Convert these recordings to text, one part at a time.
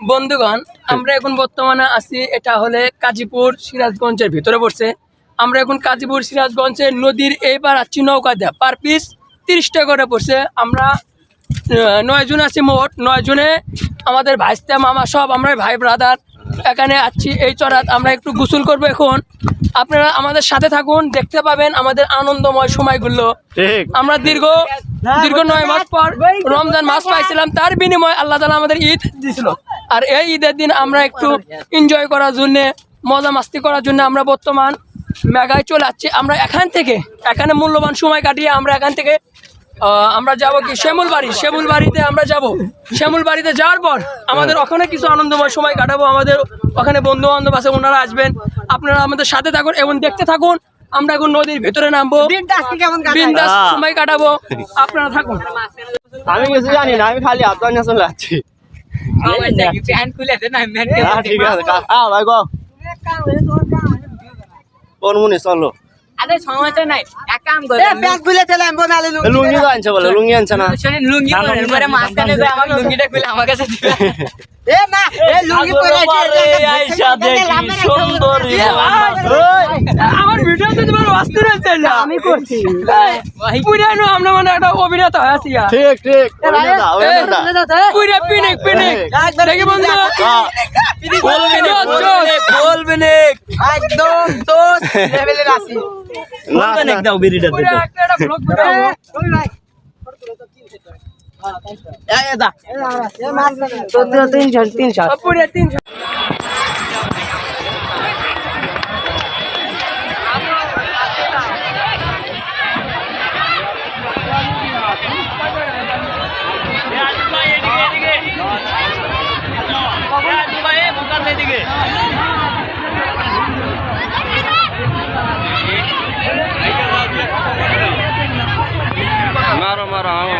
বন্ধুগণ আমরা এখন বর্তমানে আছি এটা হলে কাজীপুর সিরাজগঞ্জের ভিতরে পড়ছে। আমরা এখন কাজীপুর সিরাজগঞ্জের নদীর এইবার আছি নৌকা দেয়া। পার পিস তিরিশ টাকা করে পড়ছে। আমরা আহ, নয় জন আছি মোট। নয় জনে আমাদের ভাইস্তা মামা সব আমরা ভাই ব্রাদার এখানে আছি এই চড়াত আমরা একটু গোসল করব এখন। আপনারা আমাদের সাথে থাকুন দেখতে পাবেন আমাদের আনন্দময় সময়গুলো। আমরা দীর্ঘ দীর্ঘ নয় মাস পর রমজান মাস পাইছিলাম তার বিনিময়ে আল্লাহ তালা আমাদের ঈদ দিছিল। আর এই ঈদের দিন আমরা একটু এনজয় করার জন্য মজা মাস্তি করার জন্য আমরা বর্তমান মেঘায় চলে যাচ্ছি আমরা এখান থেকে এখানে মূল্যবান সময় কাটিয়ে আমরা এখান থেকে আহ, আমরা যাব কি? শ্যামল বাড়ি শ্যামল বাড়িতে আমরা যাব। শ্যামল বাড়িতে যাওয়ার পর আমাদের ওখানে কিছু আনন্দময় সময় কাটাবো। আমাদের ওখানে বন্ধু বান্ধব আছে ওনারা আসবেন। আপনারা আমাদের সাথে থাকুন এবং দেখতে থাকুন। আমরা এখন নদীর ভেতরে নামবো। বিন্দাস সময় কাটাবো। আপনারা থাকুন। আমি কিছু জানি না আমি খালি নিয়ে চলে যাচ্ছি হ্যাঁ, কোন মুনি চলো আরে সমস্যা নাই এক কাম করে লুঙ্গি তো আনছে বলে লুঙ্গি আনছে না শোনেন লুঙ্গি পরেন পরে মাঝখানে যে আমার লুঙ্গিটা খুলে আমার কাছে দিবে আমার ভিডিওতে তোমার অস্থির হচ্ছে না আমি করছি পুরানো আমরা মানে একটা অভিনেতা হয়ে আছি আর। ঠিক ঠিক পুরা পিনিক পিনিক দেখি বন্ধু একদম লেভেলের আছি দাও বিড়িটা পুরা তিনশো મારો મારો આવો.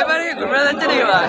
এবারে ঘুরে যাচ্ছে নাকি ভাই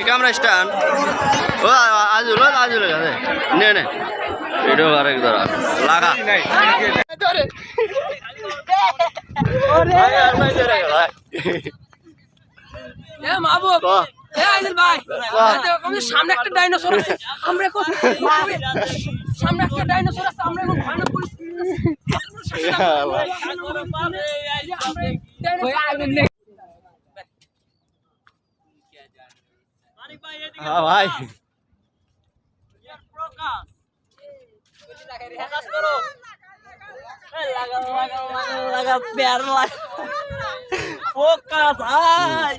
ক্যামেরা স্ট্যান্ড ও আজুল আজুল গেছে নে নে ভিডিও আরেক ধরা লাগা এ মাহবুব ক। এ আইজুল ভাই আমাদের সামনে একটা ডাইনোসর আছে আমরা সামনে একটা ডাইনোসর আছে আমরা এখন ভয়ানক পরিস্থিতি হ্যাঁ ভাই লাগা প্যার লাগা ফোকাস আয়